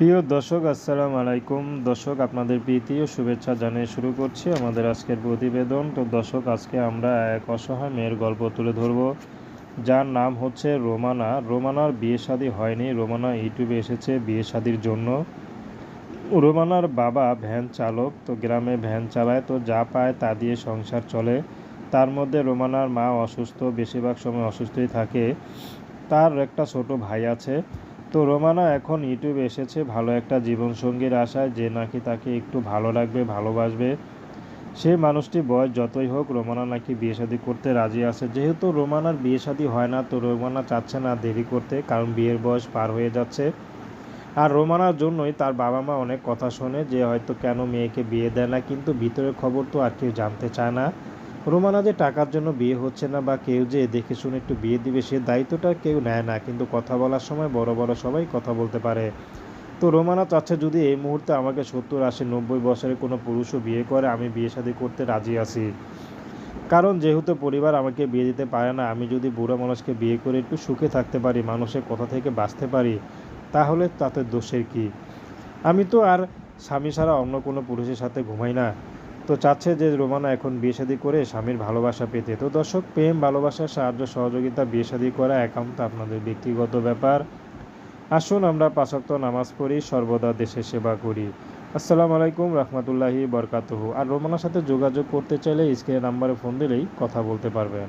প্রিয় দর্শক, আসসালামু আলাইকুম। দর্শক, আপনাদের প্রীতি শুভেচ্ছা জানিয়ে শুরু করছি আমাদের আজকের প্রতিবেদন। তো দর্শক, আজকে আমরা এক অসহায় মেয়ের গল্প তুলে ধরব। যার নাম হচ্ছে রোমানা। রোমানার বিয়ে শাদী হয়নি। রোমানা ইউটিউবে এসেছে বিয়ে শাদির জন্য। রোমানার বাবা ভ্যান চালক, তো গ্রামে ভ্যান চালায়, তো যা পায় তা দিয়ে সংসার চলে। তার মধ্যে রোমানার মা অসুস্থ, বেশিরভাগ সময় অসুস্থই থাকে। তার একটা ছোট ভাই আছে। তো রোমানা, এখন ইউটিউবে এসেছে ভালো একটা জীবনসঙ্গীর আশায় যে নাকি তাকে একটু ভালো লাগবে, ভালোবাসবে। সেই মানুষটি বয়স যতই হোক, রোমানা নাকি বিয়ে শাদী করতে রাজি আছে। যেহেতু রোমানার বিয়ে শাদী হয় না, তো রোমানা চাচ্ছে না দেরি করতে, কারণ বিয়ের বয়স পার হয়ে যাচ্ছে। আর রোমানার জন্যই তার বাবা মা অনেক কথা শোনে যে হয়তো কেন মেয়েকে বিয়ে দেয় না, কিন্তু ভিতরের খবর তো আর কেউ জানতে চায় না। রোমানা যে টাকার জন্য বিয়ে হচ্ছে না বা কেউ যে দেখে শুনে একটু বিয়ে দিবে, সে দায়িত্বটা কেউ নেয় না। কিন্তু কথা বলার সময় বড় বড় সবাই কথা বলতে পারে। তো রোমানা চাচ্ছে যদি এই মুহূর্তে আমাকে সত্তর আশি নব্বই বছরের কোনো পুরুষও বিয়ে করে, আমি বিয়ে শাদী করতে রাজি আছি। কারণ যেহেতু পরিবার আমাকে বিয়ে দিতে পারে না, আমি যদি বুড়ো মানুষকে বিয়ে করে একটু সুখে থাকতে পারি, মানুষের কথা থেকে বাঁচতে পারি, তাহলে তাতে দোষের কি? আমি তো আর স্বামী ছাড়া অন্য কোনো পুরুষের সাথে ঘুমাই না। তো চাচ্ছে যে রোমানা এখন বিয়ে শাদি করে স্বামীর ভালোবাসা পেতে। তো দর্শক, প্রেম, ভালোবাসা, সাহায্য, সহযোগিতা, বিয়ে শাদি করা একান্ত আপনাদের ব্যক্তিগত ব্যাপার। আসুন আমরা পাঁচক্ত নামাজ পড়ি, সর্বদা দেশের সেবা করি। আসসালামু আলাইকুম, রহমতুল্লাহি, বরকাতহু। আর রোমানার সাথে যোগাযোগ করতে চাইলে স্ক্রিনের নাম্বারে ফোন দিলেই কথা বলতে পারবেন।